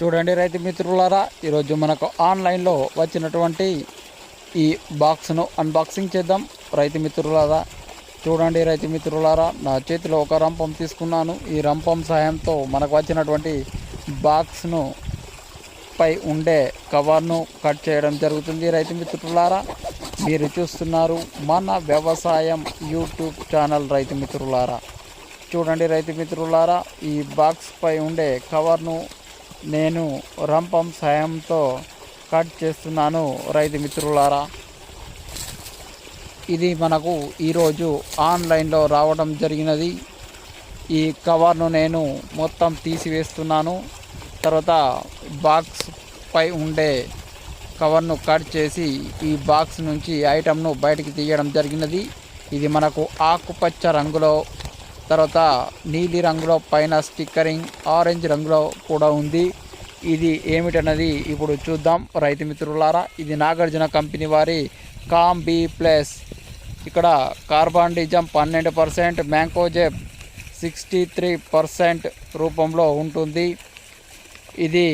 చూడండి రైతు మిత్రులారా ఈరోజు మనకు ఆన్లైన్లో వచ్చినటువంటి ఈ బాక్స్ను అన్బాక్సింగ్ చేద్దాం. రైతు మిత్రులారా చూడండి రైతు మిత్రులారా నా చేతిలో ఒక రంపం తీసుకున్నాను. ఈ రంపం సహాయంతో మనకు వచ్చినటువంటి బాక్స్ను పై ఉండే కవర్ను కట్ చేయడం జరుగుతుంది రైతు మిత్రులారా. మీరు చూస్తున్నారు మన వ్యవసాయం యూట్యూబ్ ఛానల్ రైతు మిత్రులారా. చూడండి రైతు మిత్రులారా ఈ బాక్స్ పై ఉండే కవర్ను నేను రంపం సాయంతో కట్ చేస్తున్నాను రైతు మిత్రులారా. ఇది మనకు ఈరోజు ఆన్లైన్లో రావడం జరిగినది. ఈ కవర్ను నేను మొత్తం తీసివేస్తున్నాను. తర్వాత బాక్స్ పై ఉండే కవర్ను కట్ చేసి ఈ బాక్స్ నుంచి ఐటమ్ను బయటికి తీయడం జరిగినది. ఇది మనకు ఆకుపచ్చ రంగులో తర్వాత నీలి రంగులో పైన స్టిక్కరింగ్ ఆరెంజ్ రంగులో కూడా ఉంది. ఇది ఏమిటన్నది ఇప్పుడు చూద్దాం. రైతు మిత్రులారా ఇది నాగార్జున కంపెనీ వారి కామ్ బి ప్లస్. ఇక్కడ కార్బన్ డిజం పన్నెండు percent mancozeb sixty three percent రూపంలో ఉంటుంది. ఇది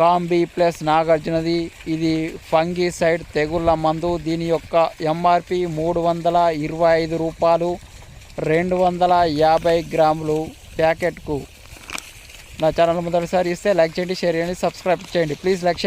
కాంబి ప్లస్ నాగార్జునది. ఇది ఫంగి సైడ్ తెగుళ్ళ మందు. దీని యొక్క ఎంఆర్పి మూడు వందల ఇరవై ఐదు రూపాయలు. రెండు వందల యాభై గ్రాములు ప్యాకెట్కు నా ఛానల్ మొదటిసారి ఇస్తే లైక్ చేయండి షేర్ చేయండి సబ్స్క్రైబ్ చేయండి. Please like